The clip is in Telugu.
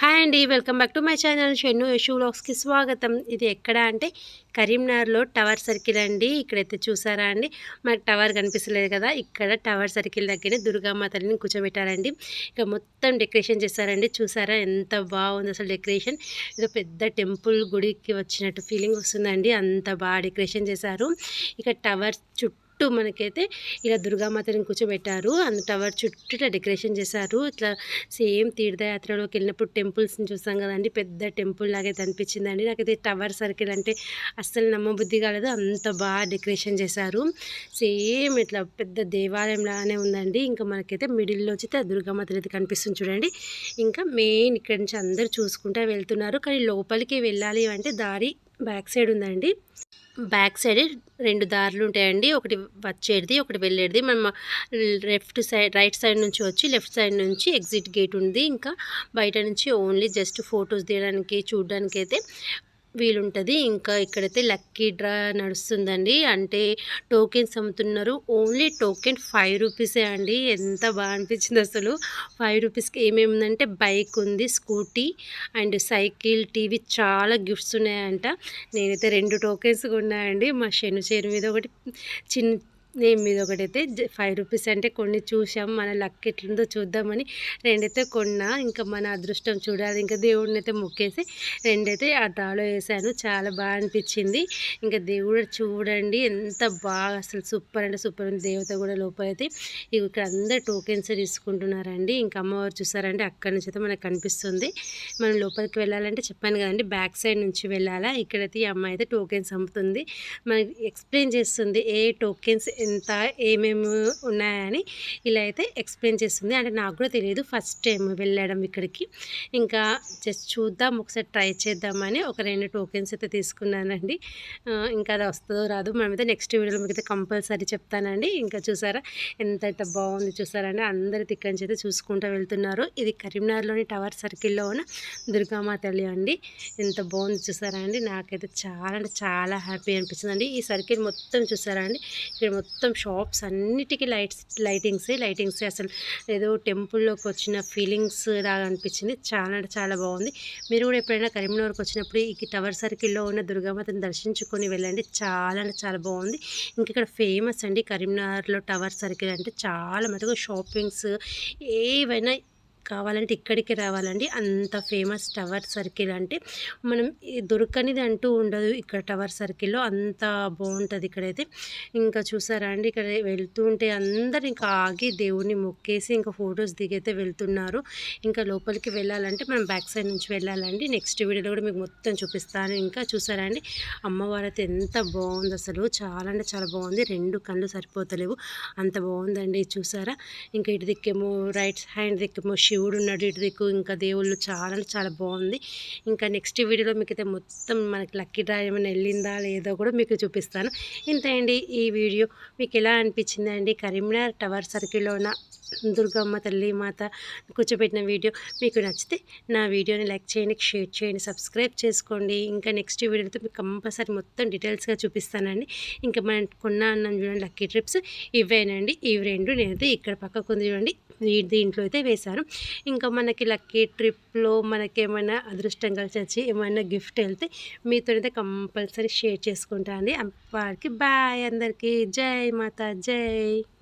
హాయ్ అండి welcome back to my channel Shennu Yashu వ్లాగ్స్కి స్వాగతం. ఇది ఎక్కడ అంటే కరీంనగర్లో టవర్ సర్కిల్ అండి. ఇక్కడైతే చూసారా అండి? మనకు టవర్ కనిపిస్తలేదు కదా ఇక్కడ టవర్ సర్కిల్ దగ్గరనే దుర్గామ్మ తల్లిని కూర్చోబెట్టారండి. ఇక మొత్తం డెకరేషన్ చేశారండి. చూసారా ఎంత బాగుంది అసలు డెకరేషన్. ఇది పెద్ద టెంపుల్ గుడికి వచ్చినట్టు ఫీలింగ్ వస్తుందండి. అంత బాగా డెకరేషన్ చేశారు. ఇక టవర్ చుట్టూ చుట్టూ మనకైతే ఇలా దుర్గామాతని కూర్చోబెట్టారు. అంత టవర్ చుట్టూ డెకరేషన్ చేశారు. ఇట్లా సేమ్ తీర్థయాత్రలోకి వెళ్ళినప్పుడు టెంపుల్స్ని చూసాం కదండి. పెద్ద టెంపుల్ లాగైతే అనిపించిందండి నాకైతే టవర్ సర్కిల్ అంటే అస్సలు నమ్మబుద్ధి కాలేదు. అంత బాగా డెకరేషన్ చేశారు. సేమ్ ఇట్లా పెద్ద దేవాలయం లాగానే ఉందండి. ఇంకా మనకైతే మిడిల్లో వచ్చి దుర్గామాతలు అయితే కనిపిస్తుంది చూడండి. ఇంకా మెయిన్ ఇక్కడ నుంచి అందరూ చూసుకుంటూ వెళ్తున్నారు. కానీ లోపలికి వెళ్ళాలి అంటే దారి బ్యాక్ సైడ్ ఉందండి. బ్యాక్ సైడ్ రెండు దారులు ఉంటాయండి. ఒకటి వచ్చేది ఒకటి వెళ్ళేది. మనం లెఫ్ట్ సైడ్ రైట్ సైడ్ నుంచి వచ్చి లెఫ్ట్ సైడ్ నుంచి ఎగ్జిట్ గేట్ ఉంది. ఇంకా బయట నుంచి ఓన్లీ జస్ట్ ఫొటోస్ తీయడానికి చూడడానికి అయితే వీలుంటుంది. ఇంకా ఇక్కడైతే లక్కీ డ్రా నడుస్తుందండి. అంటే టోకెన్స్ అమ్ముతున్నారు. ఓన్లీ టోకెన్ ఫైవ్ రూపీసే అండి. ఎంత బాగా అనిపించింది అసలు. ఫైవ్ రూపీస్కి ఏమేమి ఉందంటే బైక్ ఉంది స్కూటీ అండ్ సైకిల్ టీవీ చాలా గిఫ్ట్స్ ఉన్నాయంట. నేనైతే రెండు టోకెన్స్ కొన్నాయండి. మా శను చేరు మీద ఒకటి చిన్న నేమ్ మీద ఒకటైతే ఫైవ్ రూపీస్ అంటే కొన్ని చూసాం మన లక్ ఎట్లుందో చూద్దామని రెండైతే కొన్నా. ఇంకా మన అదృష్టం చూడాలి ఇంకా దేవుడిని అయితే మొక్కేసి రెండైతే ఆ డ్రాలో వేసాను. చాలా బాగా అనిపించింది. ఇంకా దేవుడు చూడండి ఎంత బాగా అసలు సూపర్ అంటే సూపర్ ఉంది. దేవత కూడా లోపలైతే ఇక్కడ అందరు టోకెన్స్ తీసుకుంటున్నారండి. ఇంకా అమ్మవారు చూసారంటే అక్కడి నుంచి అయితే మనకు కనిపిస్తుంది. మనం లోపలికి వెళ్ళాలంటే చెప్పాను కదండి బ్యాక్ సైడ్ నుంచి వెళ్ళాలా? ఇక్కడైతే ఈ అమ్మాయి అయితే టోకెన్స్ అమ్ముతుంది. మనకి ఎక్స్ప్లెయిన్ చేస్తుంది ఏ టోకెన్స్ ఎంత ఏమేమి ఉన్నాయని ఇలా అయితే ఎక్స్ప్లెయిన్ చేస్తుంది. అంటే నాకు కూడా తెలియదు ఫస్ట్ టైం వెళ్ళడం ఇక్కడికి. ఇంకా జస్ట్ చూద్దాం ఒకసారి ట్రై చేద్దామని ఒక రెండు టోకెన్స్ అయితే తీసుకున్నానండి. ఇంకా అది వస్తుందో రాదు మనమైతే నెక్స్ట్ వీడియోలో మీకు అయితే కంపల్సరీ చెప్తానండి. ఇంకా చూసారా ఎంత బాగుంది చూసారండి. అందరి దిక్కడి నుంచి అయితే చూసుకుంటూ వెళ్తున్నారు. ఇది కరీంనగర్లోని టవర్ సర్కిల్లో ఉన్న దుర్గామా తల్లి అండి. ఎంత బాగుంది చూసారా అండి. నాకైతే చాలా అంటే చాలా హ్యాపీ అనిపిస్తుంది ఈ సర్కిల్ మొత్తం చూసారా అండి. ఇక్కడ మొత్తం మొత్తం షాప్స్ అన్నిటికీ లైట్స్ లైటింగ్స్ లైటింగ్స్ అసలు ఏదో టెంపుల్లోకి వచ్చిన ఫీలింగ్స్ లాగా అనిపించింది. చాలా అంటే చాలా బాగుంది. మీరు కూడా ఎప్పుడైనా కరీంనగర్కి వచ్చినప్పుడు ఈ టవర్ సర్కిల్లో ఉన్న దుర్గామాతను దర్శించుకొని వెళ్ళండి. చాలా అంటే చాలా బాగుంది. ఇంక ఇక్కడ ఫేమస్ అండి కరీంనగర్లో టవర్ సర్కిల్ అంటే చాలా మటుకు షాపింగ్స్ ఏవైనా కావాలంటే ఇక్కడికి రావాలండి. అంత ఫేమస్ టవర్ సర్కిల్ అంటే మనం దొరకనిది అంటూ ఉండదు. ఇక్కడ టవర్ సర్కిల్లో అంత బాగుంటుంది ఇక్కడైతే. ఇంకా చూసారా అండి ఇక్కడ వెళ్తూ ఉంటే అందరు ఇంకా ఆగి దేవుణ్ణి మొక్కేసి ఇంకా ఫొటోస్ దిగైతే వెళ్తున్నారు. ఇంకా లోపలికి వెళ్ళాలంటే మనం బ్యాక్ సైడ్ నుంచి వెళ్ళాలండి. నెక్స్ట్ వీడియోలో కూడా మీకు మొత్తం చూపిస్తాను. ఇంకా చూసారా అండి అమ్మవారు అయితే ఎంత బాగుంది అసలు. చాలా అంటే చాలా బాగుంది. రెండు కళ్ళు సరిపోతలేవు. అంత బాగుందండి చూసారా? ఇంకా ఇటు దిక్కేమో రైట్ హ్యాండ్ దిక్కేమో శివుడు ఉన్నాడు ఇటు దిక్కు ఇంకా దేవుళ్ళు చాలా చాలా బాగుంది. ఇంకా నెక్స్ట్ వీడియోలో మీకు అయితే మొత్తం మనకి లక్కీ డ్రా ఏమైనా వెళ్ళిందా లేదో కూడా మీకు చూపిస్తాను. ఇంత అండి ఈ వీడియో. మీకు ఎలా అనిపించిందండి? అండి కరీంనగర్ టవర్ సర్కిల్లో ఉన్న దుర్గమ్మ తల్లి మాత కూర్చోబెట్టిన వీడియో మీకు నచ్చితే నా వీడియోని లైక్ చేయండి షేర్ చేయండి సబ్స్క్రైబ్ చేసుకోండి. ఇంకా నెక్స్ట్ వీడియోతో మీకు కంపల్సరీ మొత్తం డీటెయిల్స్గా చూపిస్తానండి. ఇంకా మనం కొన్నా అన్నం చూడండి లక్కీ ట్రిప్స్ ఇవేనండి. ఇవి రెండు నేనైతే ఇక్కడ పక్కకు ఉంది చూడండి దీంట్లో అయితే వేశాను. ఇంకా మనకి లక్కీ ట్రిప్లో మనకేమైనా అదృష్టం కలిసి వచ్చి ఏమైనా గిఫ్ట్ వెళ్తే మీతో అయితే కంపల్సరీ షేర్ చేసుకుంటా అండి. వారికి బాయ్ అందరికీ. జై మాత జై.